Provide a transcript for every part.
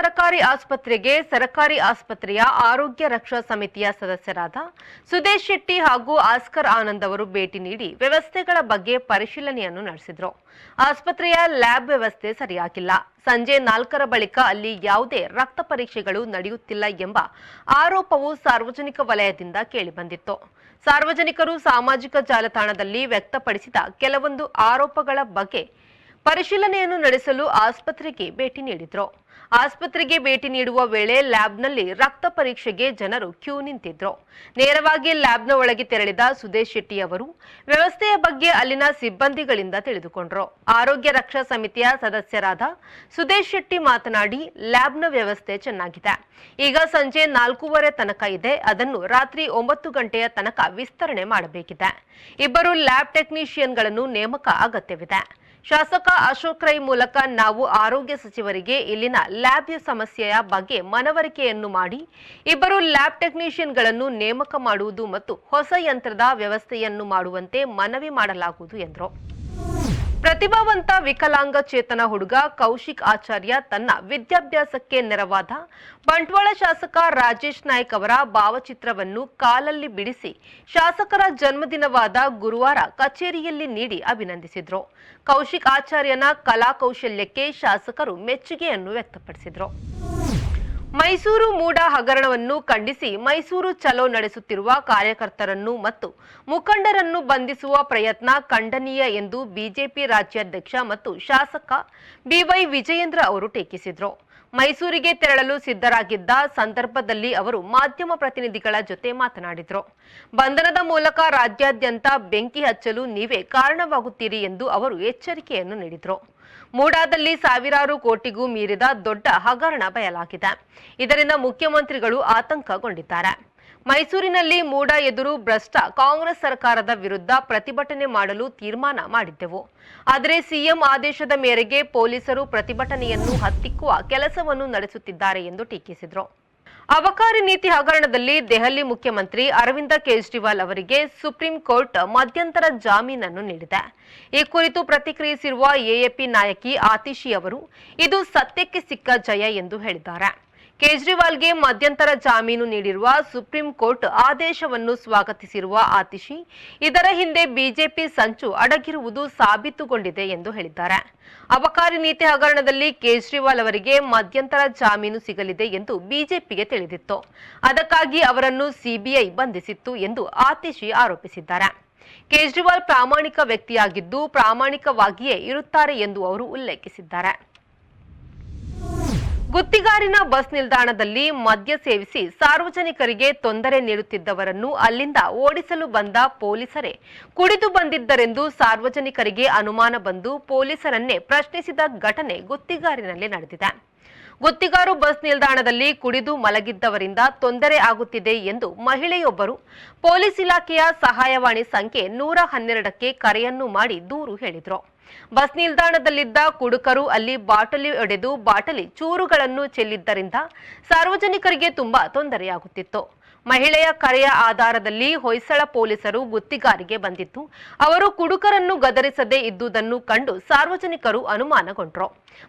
ಸರ್ಕಾರಿ ಆಸ್ಪತ್ರೆಗೆ ಸರ್ಕಾರಿ ಆಸ್ಪತ್ರೆಯ ಆರೋಗ್ಯ ರಕ್ಷಾ ಸಮಿತಿಯ ಸದಸ್ಯರಾದ ಸುದೇಶ್ ಶೆಟ್ಟಿ ಹಾಗೂ ಆಸ್ಕರ್ ಆನಂದ್ ಅವರು ಭೇಟಿ ನೀಡಿ ವ್ಯವಸ್ಥೆಗಳ ಬಗ್ಗೆ ಪರಿಶೀಲನೆಯನ್ನು ನಡೆಸಿದರು. ಆಸ್ಪತ್ರೆಯ ಲ್ಯಾಬ್ ವ್ಯವಸ್ಥೆ ಸರಿಯಾಗಿಲ್ಲ. ಸಂಜೆ ನಾಲ್ಕರ ಬಳಿಕ ಅಲ್ಲಿ ಯಾವುದೇ ರಕ್ತ ಪರೀಕ್ಷೆಗಳು ನಡೆಯುತ್ತಿಲ್ಲ ಎಂಬ ಆರೋಪವು ಸಾರ್ವಜನಿಕ ವಲಯದಿಂದ ಕೇಳಿಬಂದಿತ್ತು. ಸಾರ್ವಜನಿಕರು ಸಾಮಾಜಿಕ ಜಾಲತಾಣದಲ್ಲಿ ವ್ಯಕ್ತಪಡಿಸಿದ ಕೆಲವೊಂದು ಆರೋಪಗಳ ಬಗ್ಗೆ ಪರಿಶೀಲನೆಯನ್ನು ನಡೆಸಲು ಆಸ್ಪತ್ರೆಗೆ ಭೇಟಿ ನೀಡಿದ್ರು. ಆಸ್ಪತ್ರೆಗೆ ಭೇಟಿ ನೀಡುವ ವೇಳೆ ಲ್ಯಾಬ್ನಲ್ಲಿ ರಕ್ತ ಪರೀಕ್ಷೆಗೆ ಜನರು ಕ್ಯೂ ನಿಂತಿದ್ರು. ನೇರವಾಗಿ ಲ್ಯಾಬ್ನ ಒಳಗೆ ತೆರಳಿದ ಸುದೇಶ್ ಶೆಟ್ಟಿ ಅವರು ವ್ಯವಸ್ಥೆಯ ಬಗ್ಗೆ ಅಲ್ಲಿನ ಸಿಬ್ಬಂದಿಗಳಿಂದ ತಿಳಿದುಕೊಂಡ್ರು. ಆರೋಗ್ಯ ರಕ್ಷಾ ಸಮಿತಿಯ ಸದಸ್ಯರಾದ ಸುದೇಶ್ ಶೆಟ್ಟಿ ಮಾತನಾಡಿ, ಲ್ಯಾಬ್ನ ವ್ಯವಸ್ಥೆ ಚೆನ್ನಾಗಿದೆ. ಈಗ ಸಂಜೆ ನಾಲ್ಕೂವರೆ ತನಕ ಇದೆ. ಅದನ್ನು ರಾತ್ರಿ ಒಂಬತ್ತು ಗಂಟೆಯ ತನಕ ವಿಸ್ತರಣೆ ಮಾಡಬೇಕಿದೆ. ಇಬ್ಬರು ಲ್ಯಾಬ್ ಟೆಕ್ನಿಷಿಯನ್ಗಳನ್ನು ನೇಮಕ ಅಗತ್ಯವಿದೆ. ಶಾಸಕ ಅಶೋಕ್ ರೈ ಮೂಲಕ ನಾವು ಆರೋಗ್ಯ ಸಚಿವರಿಗೆ ಇಲ್ಲಿನ ಲ್ಯಾಬ್ ಸಮಸ್ಯೆಯ ಬಗ್ಗೆ ಮನವರಿಕೆಯನ್ನು ಮಾಡಿ, ಇಬ್ಬರು ಲ್ಯಾಬ್ ಟೆಕ್ನಿಷಿಯನ್ಗಳನ್ನು ನೇಮಕ ಮಾಡುವುದು ಮತ್ತು ಹೊಸ ಯಂತ್ರದ ವ್ಯವಸ್ಥೆಯನ್ನು ಮಾಡುವಂತೆ ಮನವಿ ಮಾಡಲಾಗುವುದು ಎಂದರು. ಪ್ರತಿಭಾವಂತ ವಿಕಲಾಂಗಚೇತನ ಹುಡುಗ ಕೌಶಿಕ್ ಆಚಾರ್ಯ ತನ್ನ ವಿದ್ಯಾಭ್ಯಾಸಕ್ಕೆ ನೆರವಾದ ಬಂಟ್ವಾಳ ಶಾಸಕ ರಾಜೇಶ್ ನಾಯ್ಕ್ ಅವರ ಭಾವಚಿತ್ರವನ್ನು ಕಾಲಲ್ಲಿ ಬಿಡಿಸಿ ಶಾಸಕರ ಜನ್ಮದಿನವಾದ ಗುರುವಾರ ಕಚೇರಿಯಲ್ಲಿ ನೀಡಿ ಅಭಿನಂದಿಸಿದ್ರು. ಕೌಶಿಕ್ ಆಚಾರ್ಯನ ಕಲಾಕೌಶಲ್ಯಕ್ಕೆ ಶಾಸಕರು ಮೆಚ್ಚುಗೆಯನ್ನು ವ್ಯಕ್ತಪಡಿಸಿದ್ರು. ಮೈಸೂರು ಮೂಡ ಹಗರಣವನ್ನು ಖಂಡಿಸಿ ಮೈಸೂರು ಚಲೋ ನಡೆಸುತ್ತಿರುವ ಕಾರ್ಯಕರ್ತರನ್ನು ಮತ್ತು ಮುಖಂಡರನ್ನು ಬಂಧಿಸುವ ಪ್ರಯತ್ನ ಖಂಡನೀಯ ಎಂದು ಬಿಜೆಪಿ ರಾಜ್ಯಾಧ್ಯಕ್ಷ ಮತ್ತು ಶಾಸಕ ಬಿವೈ ವಿಜಯೇಂದ್ರ ಅವರು ಟೀಕಿಸಿದರು. ಮೈಸೂರಿಗೆ ತೆರಳಲು ಸಿದ್ಧರಾಗಿದ್ದ ಸಂದರ್ಭದಲ್ಲಿ ಅವರು ಮಾಧ್ಯಮ ಪ್ರತಿನಿಧಿಗಳ ಜೊತೆ ಮಾತನಾಡಿದರು. ಬಂಧನದ ಮೂಲಕ ರಾಜ್ಯಾದ್ಯಂತ ಬೆಂಕಿ ಹಚ್ಚಲು ನೀವೇ ಕಾರಣವಾಗುತ್ತೀರಿ ಎಂದು ಅವರು ಎಚ್ಚರಿಕೆಯನ್ನು ನೀಡಿದರು. ಮೂಡಾದಲ್ಲಿ ಸಾವಿರಾರು ಕೋಟಿಗೂ ಮೀರಿದ ದೊಡ್ಡ ಹಗರಣ ಬಯಲಾಗಿದೆ. ಇದರಿಂದ ಮುಖ್ಯಮಂತ್ರಿಗಳು ಆತಂಕಗೊಂಡಿದ್ದಾರೆ. ಮೈಸೂರಿನಲ್ಲಿ ಮೂಡ ಎದುರು ಭ್ರಷ್ಟ ಕಾಂಗ್ರೆಸ್ ಸರ್ಕಾರದ ವಿರುದ್ಧ ಪ್ರತಿಭಟನೆ ಮಾಡಲು ತೀರ್ಮಾನ ಮಾಡಿದ್ದೆವು. ಆದರೆ ಸಿಎಂ ಆದೇಶದ ಮೇರೆಗೆ ಪೊಲೀಸರು ಪ್ರತಿಭಟನೆಯನ್ನು ಹತ್ತಿಕ್ಕುವ ಕೆಲಸವನ್ನು ನಡೆಸುತ್ತಿದ್ದಾರೆ ಎಂದು ಟೀಕಿಸಿದರು. ಅಬಕಾರಿ ನೀತಿ ಹಗರಣದಲ್ಲಿ ದೆಹಲಿ ಮುಖ್ಯಮಂತ್ರಿ ಅರವಿಂದ ಕೇಜ್ರಿವಾಲ್ ಅವರಿಗೆ ಸುಪ್ರೀಂ ಕೋರ್ಟ್ ಮಧ್ಯಂತರ ಜಾಮೀನನ್ನು ನೀಡಿದೆ. ಈ ಕುರಿತು ಪ್ರತಿಕ್ರಿಯಿಸಿರುವ ಎಎಪಿ ನಾಯಕಿ ಆತಿಶಿ ಅವರು, ಇದು ಸತ್ಯಕ್ಕೆ ಸಿಕ್ಕ ಜಯ ಎಂದು ಹೇಳಿದ್ದಾರೆ. ಕೇಜ್ರಿವಾಲ್ಗೆ ಮಧ್ಯಂತರ ಜಾಮೀನು ನೀಡಿರುವ ಸುಪ್ರೀಂ ಕೋರ್ಟ್ ಆದೇಶವನ್ನು ಸ್ವಾಗತಿಸಿರುವ ಆತಿಶಿ, ಇದರ ಹಿಂದೆ ಬಿಜೆಪಿ ಸಂಚು ಅಡಗಿರುವುದು ಸಾಬೀತುಗೊಂಡಿದೆ ಎಂದು ಹೇಳಿದ್ದಾರೆ. ಅಬಕಾರಿ ನೀತಿ ಹಗರಣದಲ್ಲಿ ಕೇಜ್ರಿವಾಲ್ ಅವರಿಗೆ ಮಧ್ಯಂತರ ಜಾಮೀನು ಸಿಗಲಿದೆ ಎಂದು ಬಿಜೆಪಿಗೆ ತಿಳಿದಿತ್ತು. ಅದಕ್ಕಾಗಿ ಅವರನ್ನು ಸಿಬಿಐ ಬಂಧಿಸಿತ್ತು ಎಂದು ಆತಿಶಿ ಆರೋಪಿಸಿದ್ದಾರೆ. ಕೇಜ್ರಿವಾಲ್ ಪ್ರಾಮಾಣಿಕ ವ್ಯಕ್ತಿಯಾಗಿದ್ದು ಪ್ರಾಮಾಣಿಕವಾಗಿಯೇ ಇರುತ್ತಾರೆ ಎಂದು ಅವರು ಉಲ್ಲೇಖಿಸಿದ್ದಾರೆ. ಗುತ್ತಿಗಾರಿನ ಬಸ್ ನಿಲ್ದಾಣದಲ್ಲಿ ಮದ್ಯ ಸೇವಿಸಿ ಸಾರ್ವಜನಿಕರಿಗೆ ತೊಂದರೆ ನೀಡುತ್ತಿದ್ದವರನ್ನು ಅಲ್ಲಿಂದ ಓಡಿಸಲು ಬಂದ ಪೊಲೀಸರೇ. ಕುಡಿದು ಬಂದಿದ್ದರೆಂದು ಸಾರ್ವಜನಿಕರಿಗೆ ಅನುಮಾನ ಬಂದು ಪೊಲೀಸರನ್ನೇ ಪ್ರಶ್ನಿಸಿದ ಘಟನೆ ಗುತ್ತಿಗಾರಿನಲ್ಲಿ ನಡೆದಿದೆ. ಗುತ್ತಿಗಾರು ಬಸ್ ನಿಲ್ದಾಣದಲ್ಲಿ ಕುಡಿದು ಮಲಗಿದ್ದವರಿಂದ ತೊಂದರೆ ಆಗುತ್ತಿದೆ ಎಂದು ಮಹಿಳೆಯೊಬ್ಬರು ಪೊಲೀಸ್ ಇಲಾಖೆಯ ಸಹಾಯವಾಣಿ ಸಂಖ್ಯೆ ನೂರ ಹನ್ನೆರಡಕ್ಕೆ ಕರೆಯನ್ನು ಮಾಡಿ ದೂರು ಹೇಳಿದ್ರು. ಬಸ್ ನಿಲ್ದಾಣದಲ್ಲಿದ್ದ ಕುಡುಕರು ಅಲ್ಲಿ ಬಾಟಲಿ ಒಡೆದು ಬಾಟಲಿ ಚೂರುಗಳನ್ನು ಚೆಲ್ಲಿದ್ದರಿಂದ ಸಾರ್ವಜನಿಕರಿಗೆ ತುಂಬಾ ತೊಂದರೆಯಾಗುತ್ತಿತ್ತು. ಮಹಿಳೆಯ ಕರೆಯ ಆಧಾರದಲ್ಲಿ ಹೊಯ್ಸಳ ಪೊಲೀಸರು ಗುತ್ತಿಗಾರಿಗೆ ಬಂದಿತ್ತು. ಅವರು ಕುಡುಕರನ್ನು ಗದರಿಸದೇ ಇದ್ದುದನ್ನು ಕಂಡು ಸಾರ್ವಜನಿಕರು ಅನುಮಾನಗೊಂಡರು.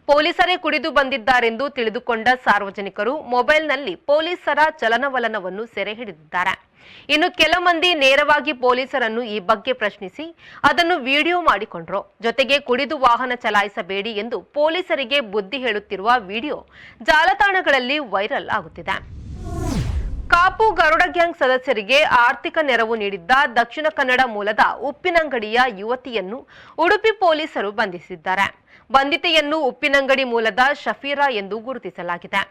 ಪೊಲೀಸರೇ ಕುಡಿದು ಬಂದಿದ್ದಾರೆಂದು ತಿಳಿದುಕೊಂಡ ಸಾರ್ವಜನಿಕರು ಮೊಬೈಲ್ನಲ್ಲಿ ಪೊಲೀಸರ ಚಲನವಲನವನ್ನು ಸೆರೆ ಹಿಡಿದಿದ್ದಾರೆ. ಇನ್ನು ಕೆಲ ಮಂದಿ ನೇರವಾಗಿ ಪೊಲೀಸರನ್ನು ಈ ಬಗ್ಗೆ ಪ್ರಶ್ನಿಸಿ ಅದನ್ನು ವಿಡಿಯೋ ಮಾಡಿಕೊಂಡ್ರು. ಜೊತೆಗೆ ಕುಡಿದು ವಾಹನ ಚಲಾಯಿಸಬೇಡಿ ಎಂದು ಪೊಲೀಸರಿಗೆ ಬುದ್ಧಿ ಹೇಳುತ್ತಿರುವ ವಿಡಿಯೋ ಜಾಲತಾಣಗಳಲ್ಲಿ ವೈರಲ್ ಆಗುತ್ತಿದೆ. ಕಾಪು ಗರುಡ ಗ್ಯಾಂಗ್ ಸದಸ್ಯರಿಗೆ ಆರ್ಥಿಕ ನೆರವು ನೀಡಿದ್ದ ದಕ್ಷಿಣ ಕನ್ನಡ ಮೂಲದ ಉಪ್ಪಿನಂಗಡಿಯ ಯುವತಿಯನ್ನು ಉಡುಪಿ ಪೊಲೀಸರು ಬಂಧಿಸಿದ್ದಾರೆ. ಬಂಧಿತೆಯನ್ನು ಉಪ್ಪಿನಂಗಡಿ ಮೂಲದ ಶಫೀರಾ ಎಂದು ಗುರುತಿಸಲಾಗಿದೆ.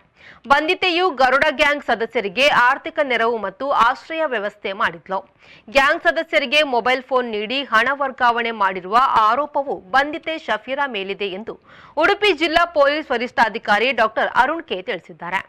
ಬಂಧಿತೆಯು ಗರುಡ ಗ್ಯಾಂಗ್ ಸದಸ್ಯರಿಗೆ ಆರ್ಥಿಕ ನೆರವು ಮತ್ತು ಆಶ್ರಯ ವ್ಯವಸ್ಥೆ ಮಾಡಿದ್ಲು. ಗ್ಯಾಂಗ್ ಸದಸ್ಯರಿಗೆ ಮೊಬೈಲ್ ಫೋನ್ ನೀಡಿ ಹಣ ವರ್ಗಾವಣೆ ಮಾಡಿರುವ ಆರೋಪವು ಬಂಧಿತೆ ಶಫೀರಾ ಮೇಲಿದೆ ಎಂದು ಉಡುಪಿ ಜಿಲ್ಲಾ ಪೊಲೀಸ್ ವರಿಷ್ಠಾಧಿಕಾರಿ ಡಾಕ್ಟರ್ ಅರುಣ್ ಕೆ ತಿಳಿಸಿದ್ದಾರೆ.